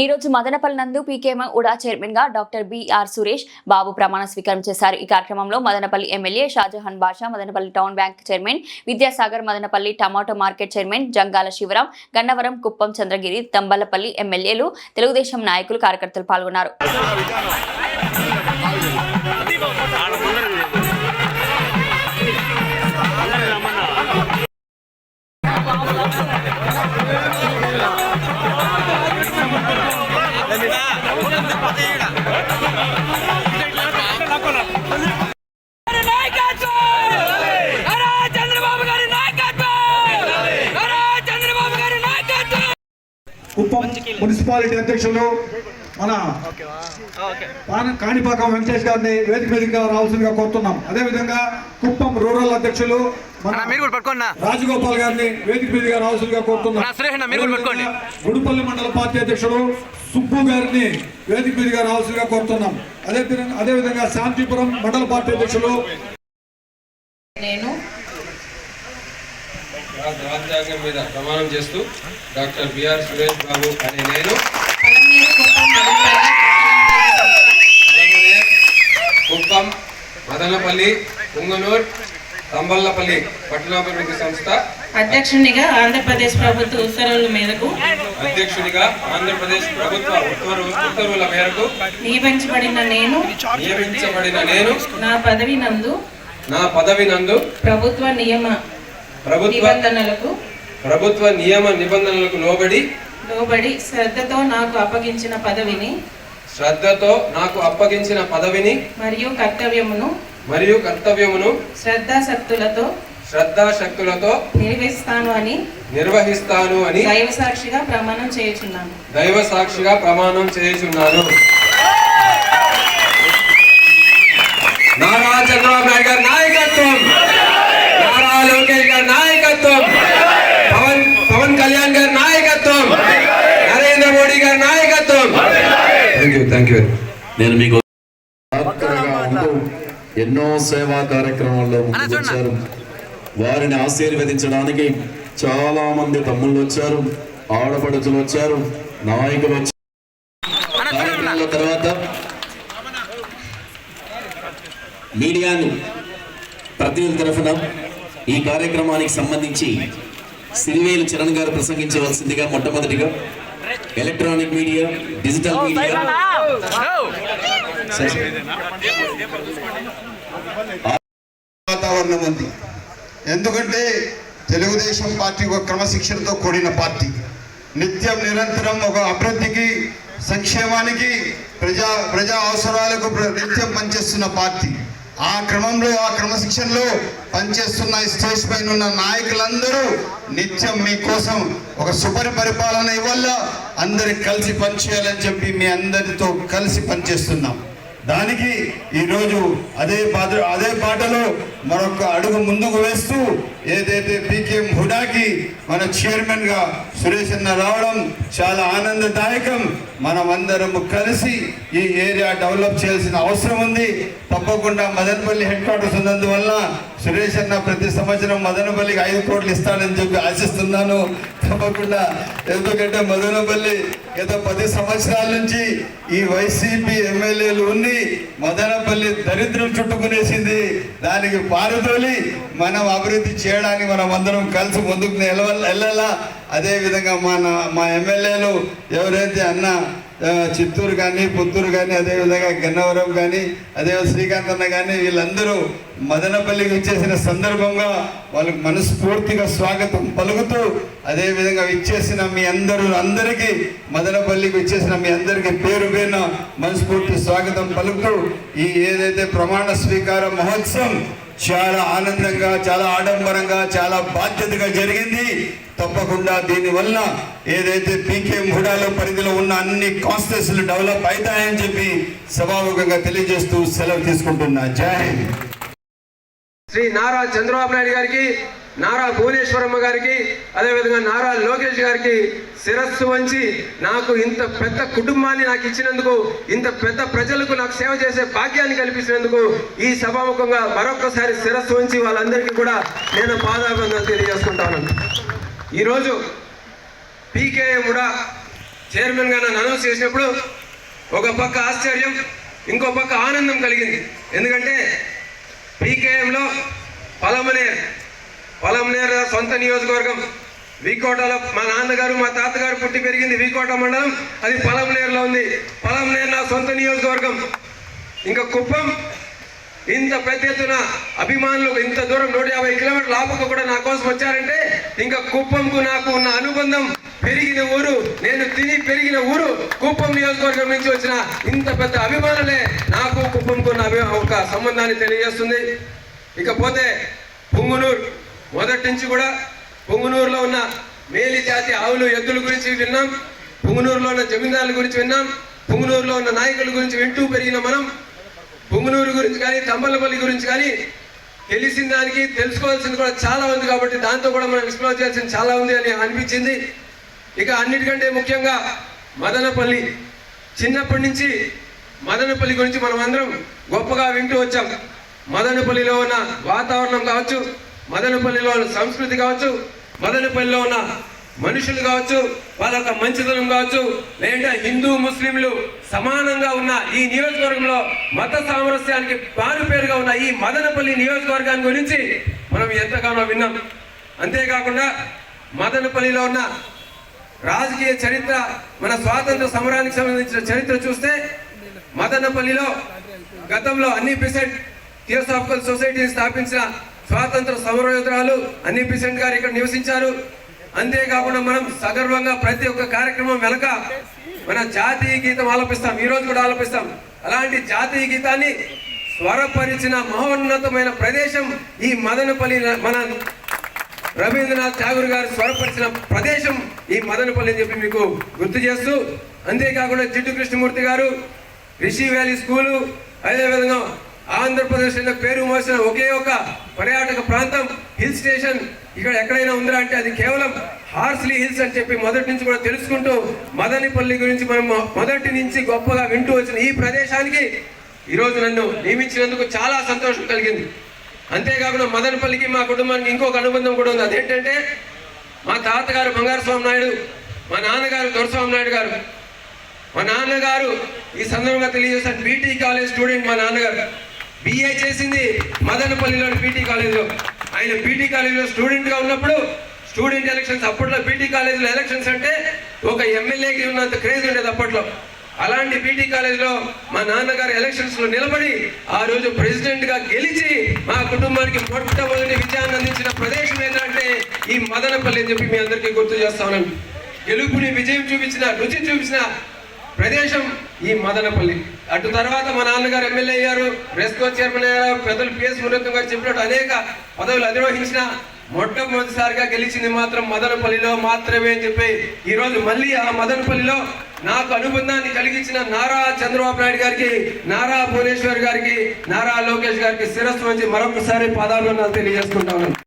ఈ రోజు మదనపల్లి నందు పీకేఎం ఉడా చైర్మన్గా డాక్టర్ బిఆర్ సురేష్ బాబు ప్రమాణ స్వీకారం చేశారు. ఈ కార్యక్రమంలో Madanapalle MLA Shahjahan Basha Madanapalle town bank chairman Vidyasagar Madanapalle tomato market chairman Jangala Sivaram Gannavaram Kuppam Chandragiri Thamballapalle ఎమ్మెల్యేలు తెలుగుదేశం నాయకులు కార్యకర్తలు పాల్గొన్నారు. కుప్పం మున్సిపాలిటీ అధ్యక్షులు మన పాన- కాణిపాకం వెంకటేష్ గారిని వేదిక వేదికగా రావాల్సిందిగా కోరుతున్నాం. అదేవిధంగా కుప్పం రూరల్ అధ్యక్షులు మన అన్న, మీరు కూడా పట్టుకోండి రాజగోపాల్ గారిని వేదిక మీదుగా రావాల్సిందిగా కోరుతున్నాం. గుడిపల్లి మండల పార్టీ అధ్యక్షుడు సుబ్బు గారిని వేదిక మీదుగా రావాల్సిందిగా కోరుతున్నాం. అదే అదేవిధంగా శాంతిపురం మండల పార్టీ అధ్యక్షులు నేను రాజ్యాంగం మీద ప్రమాణం చేస్తూ డాక్టర్ బిఆర్ సురేష్ బాబు అనే నేను కుప్పం మదనపల్లి పుంగనూర్ తంబల్లపల్లి పట్టణాభివృద్ధి సంస్థ అధ్యక్షునిగా ఆంధ్రప్రదేశ్ ప్రభుత్వ ఉత్తర్వుల మేరకు అధ్యక్షునిగా ఆంధ్రప్రదేశ్ ప్రభుత్వ ఉత్తర్వు ఉత్తర్వుల మేరకు నియమించబడిన నేను నియమించబడిన నేను నా పదవి నందు నా పదవి నందు ప్రభుత్వ నియమ ప్రభుత్వ నిబంధనలకు ప్రభుత్వ నియమ నిబంధనలకు లోబడి లోబడి శ్రద్ధతో నాకు అప్పగించిన పదవిని శ్రద్ధతో నాకు అప్పగించిన పదవిని మరియు కర్తవ్యమును మరియు కర్తవ్యమును శ్రద్ధాశక్తులతో శ్రద్ధాశక్తులతో నిర్వహిస్తాను అని నిర్వహిస్తాను అని దైవ సాక్షిగా ప్రమాణం చేయుచున్నాను. దైవ సాక్షిగా ప్రమాణం చేయుచున్నాను నారా చంద్రబాబు నాయుడు గారి నాయకత్వం నారా లోకేష్ గారి నాయకత్వం పవన్ పవన్ కళ్యాణ్ గారి నాయకత్వం నరేంద్ర మోడీ గారి నాయకత్వం థ్యాంక్ యూ థ్యాంక్ యూ. నేను మీకు ఎన్నో సేవా కార్యక్రమాల్లో వచ్చారు. వారిని ఆశీర్వదించడానికి చాలా మంది తమ్ముళ్ళు వచ్చారు. ఆడపడుచులు వచ్చారు. నాయకులు వచ్చారు. కార్యక్రమాల తర్వాత మీడియాను ప్రతినిధుల తరఫున ఈ కార్యక్రమానికి సంబంధించి సిరివేలు చరణ్ గారు ప్రసంగించవలసిందిగా మొట్టమొదటిగా ఎలక్ట్రానిక్ మీడియా డిజిటల్ మీడియా. వాతావరణం ఉంది. ఎందుకంటే తెలుగుదేశం పార్టీ ఒక క్రమశిక్షణతో కూడిన పార్టీ. నిత్యం నిరంతరం ఒక అభివృద్ధికి సంక్షేమానికి ప్రజా ప్రజా అవసరాలకు ప్ర- నిత్యం పనిచేస్తున్న పార్టీ. ఆ క్రమంలో ఆ క్రమశిక్షణలో పనిచేస్తున్న స్టేజ్ పైన ఉన్న నాయకులందరూ నిత్యం మీకోసం ఒక సుపరి పరిపాలన ఇవ్వాల? అందరి కలిసి పనిచేయాలని చెప్పి మీ అందరితో కలిసి పనిచేస్తున్నాం. దానికి ఈరోజు అదే బాధ అదే పాటలో మరొక అడుగు ముందుకు వేస్తూ ఏదైతే పీకేఎం హుడాకి మన చైర్మన్గా సురేష్ అన్న రావడం చాలా ఆనందదాయకం. మనం కలిసి ఈ ఏరియా డెవలప్ చేయాల్సిన అవసరం ఉంది. తప్పకుండా మదనపల్లి హెడ్ క్వార్టర్స్ ఉన్నందువల్ల సురేష్ అన్న ప్రతి సంవత్సరం మదనపల్లికి ఐదు కోట్లు ఇస్తాడని చెప్పి ఆశిస్తున్నాను. తప్పకుండా ఎందుకంటే మదనపల్లి గత పది సంవత్సరాల నుంచి ఈ వైసీపీ ఎమ్మెల్యేలు ఉండి మదనపల్లి దరిద్రం చుట్టుకునేసింది. దానికి పారుతోలి మనం అభివృద్ధి చేయడానికి మనం అందరం కలిసి ముందుకు వెళ్ళాలా? అదే విధంగా మన మా ఎమ్మెల్యేలు ఎవరైతే అన్న చిత్తూరు కానీ పుత్తూరు కానీ అదేవిధంగా గన్నవరం కానీ అదే శ్రీకాంత్ అన్న కానీ వీళ్ళందరూ మదనపల్లికి వచ్చేసిన సందర్భంగా వాళ్ళకి మనస్ఫూర్తిగా స్వాగతం పలుకుతూ అదేవిధంగా ఇచ్చేసిన మీ అందరూ అందరికీ మదనపల్లికి వచ్చేసిన మీ అందరికీ పేరు పేరున మనస్ఫూర్తి స్వాగతం పలుకుతూ ఈ ఏదైతే ప్రమాణ స్వీకార మహోత్సవం చాలా ఆనందంగా చాలా ఆడంబరంగా చాలా బాధ్యతగా జరిగింది. తప్పకుండా దీనివల్ల ఏదైతే పీకేఎం హుడాలో పరిధిలో ఉన్న అన్ని కాన్స్టెన్స్లు డెవలప్ అవుతాయని చెప్పి సభాముఖంగా తెలియజేస్తూ సెలవు తీసుకుంటున్నా. జై శ్రీ నారా చంద్రబాబు నాయుడు గారికి నారా భువనేశ్వరమ్మ గారికి అదేవిధంగా నారా లోకేష్ గారికి శిరస్సు వంచి నాకు ఇంత పెద్ద కుటుంబాన్ని నాకు ఇచ్చినందుకు ఇంత పెద్ద ప్రజలకు నాకు సేవ చేసే భాగ్యాన్ని కల్పించినందుకు ఈ సభాముఖంగా మరొకసారి శిరస్సు వంచి వాళ్ళందరికీ కూడా నేను పాదాభివందనలు తెలియజేసుకుంటాను. ఈరోజు పీకేఎం ముడా చైర్మన్గా నన్ను అనౌన్స్ చేసినప్పుడు ఒక పక్క ఆశ్చర్యం ఇంకో పక్క ఆనందం కలిగింది. ఎందుకంటే పీకేఎంలో పదమనే పొలంనేర సొంత నియోజకవర్గం. వీకోటలో మా నాన్నగారు మా తాతగారు పుట్టి పెరిగింది వీకోట మండలం. అది పొలంనేరులో ఉంది. పలంనేరు నా సొంత నియోజకవర్గం. ఇంకా కుప్పం ఇంత పెద్ద ఎత్తున అభిమానులు ఇంత దూరం నూట యాభై కిలోమీటర్ ఆపక కూడా నా కోసం వచ్చారంటే ఇంకా కుప్పంకు నాకు ఉన్న అనుబంధం పెరిగిన ఊరు నేను తిని పెరిగిన ఊరు కుప్పం నియోజకవర్గం నుంచి వచ్చిన ఇంత పెద్ద అభిమానులే నాకు కుప్పంకు ఉన్న ఒక సంబంధాన్ని తెలియజేస్తుంది. ఇకపోతే పుంగునూరు మొదటి నుంచి కూడా పొంగునూరులో ఉన్న మేలి జాతి ఆవులు ఎద్దుల గురించి విన్నాం. పొంగునూరులో ఉన్న జమీందారుల గురించి విన్నాం. పొంగునూరులో ఉన్న నాయకుల గురించి వింటూ పెరిగిన మనం. పొంగునూరు గురించి కానీ తంబలపల్లి గురించి కానీ తెలిసిన దానికి తెలుసుకోవాల్సింది కూడా చాలా ఉంది కాబట్టి దాంతో కూడా మనం ఎక్స్ప్లోర్ చేయాల్సింది చాలా ఉంది అని అనిపించింది. ఇక అన్నిటికంటే ముఖ్యంగా మదనపల్లి. చిన్నప్పటి నుంచి మదనపల్లి గురించి మనం అందరం గొప్పగా వింటూ వచ్చాం. మదనపల్లిలో ఉన్న వాతావరణం కావచ్చు మదనపల్లిలో ఉన్న సంస్కృతి కావచ్చు మదనపల్లిలో ఉన్న మనుషులు కావచ్చు వాళ్ళ యొక్క మంచితనం కావచ్చు లేదంటే హిందూ ముస్లింలు సమానంగా ఉన్న ఈ నియోజకవర్గంలో మత సామరస్యానికి పేరుగా ఉన్న ఈ మదనపల్లి నియోజకవర్గాన్ని గురించి మనం ఎంతగానో విన్నాం. అంతేకాకుండా మదనపల్లిలో ఉన్న రాజకీయ చరిత్ర మన స్వాతంత్ర సమరానికి సంబంధించిన చరిత్ర చూస్తే మదనపల్లిలో గతంలో అన్ని పిసెంట్ థియోసాఫికల్ సొసైటీని స్థాపించిన స్వాతంత్ర సమరయోధురాలు అన్ని పిసెంట్ గారు ఇక్కడ నివసించారు. అంతేకాకుండా మనం సగర్వంగా ప్రతి ఒక్క కార్యక్రమం వెనక మన జాతీయ గీతం ఆలపిస్తాం. ఈ రోజు కూడా ఆలపిస్తాం. అలాంటి జాతీయ గీతాన్ని స్వరపరిచిన మహోన్నతమైన ప్రదేశం ఈ మదనపల్లి మన రవీంద్రనాథ్ ఠాగూర్ గారు స్వరపరిచిన ప్రదేశం ఈ మదనపల్లి అని చెప్పి మీకు గుర్తు చేస్తూ అంతేకాకుండా జిడ్డు కృష్ణమూర్తి గారు రిషి వ్యాలీ స్కూలు అదేవిధంగా ఆంధ్రప్రదేశ్లో పేరు మోసిన ఒకే ఒక పర్యాటక ప్రాంతం హిల్ స్టేషన్. ఇక్కడ ఎక్కడైనా ఉందా అంటే అది కేవలం హార్స్లీ హిల్స్ అని చెప్పి మొదటి నుంచి కూడా తెలుసుకుంటూ మదనపల్లి గురించి మనం మొదటి నుంచి గొప్పగా వింటూ వచ్చిన ఈ ప్రదేశానికి ఈరోజు నన్ను నియమించినందుకు చాలా సంతోషం కలిగింది. అంతేకాకుండా మదనపల్లికి మా కుటుంబానికి ఇంకొక అనుబంధం కూడా ఉంది. అదేంటంటే మా తాతగారు బంగారు స్వామి నాయుడు మా నాన్నగారు దొరస్వామి నాయుడు గారు. మా నాన్నగారు ఈ సందర్భంగా తెలియజేస్తాను బీటీ కాలేజ్ స్టూడెంట్ మా నాన్నగారు. బిఏ చేసింది మదనపల్లిలోని పీటీ కాలేజ్లో ఆయన పీటీ కాలేజీలో స్టూడెంట్గా ఉన్నప్పుడు స్టూడెంట్ ఎలక్షన్స్ అప్పట్లో పీటీ కాలేజ్లో ఎలక్షన్స్ అంటే ఒక ఎమ్మెల్యేకి ఉన్నంత క్రేజ్ ఉండేది అప్పట్లో. అలాంటి పీటీ కాలేజీలో మా నాన్నగారు ఎలక్షన్స్లో నిలబడి ఆ రోజు ప్రెసిడెంట్గా గెలిచి మా కుటుంబానికి మొట్టమొదటి విజయాన్ని అందించిన ప్రదేశం ఏంటంటే ఈ మదనపల్లి అని చెప్పి మీ అందరికీ గుర్తు చేస్తా ఉన్నాను. గెలుపుని విజయం చూపించిన రుచి చూపించిన ప్రదేశం ఈ మదనపల్లి. అటు తర్వాత మా నాన్నగారు ఎమ్మెల్యే అయ్యారు రెస్కో చైర్మన్ అయ్యారు పెద్దలు పిఎస్ మురత్నం గారు చెప్పినట్టు అనేక పదవులు అధిరోహించిన మొట్టమొదటిసారిగా గెలిచింది మాత్రం మదనపల్లిలో మాత్రమే అని చెప్పి ఈరోజు మళ్ళీ ఆ మదనపల్లిలో నాకు అనుబంధాన్ని కలిగించిన నారా చంద్రబాబు నాయుడు గారికి నారా భువనేశ్వర్ గారికి నారా లోకేష్ గారికి శిరస్సు నుంచి మరొకసారి పాదాలు తెలియజేసుకుంటా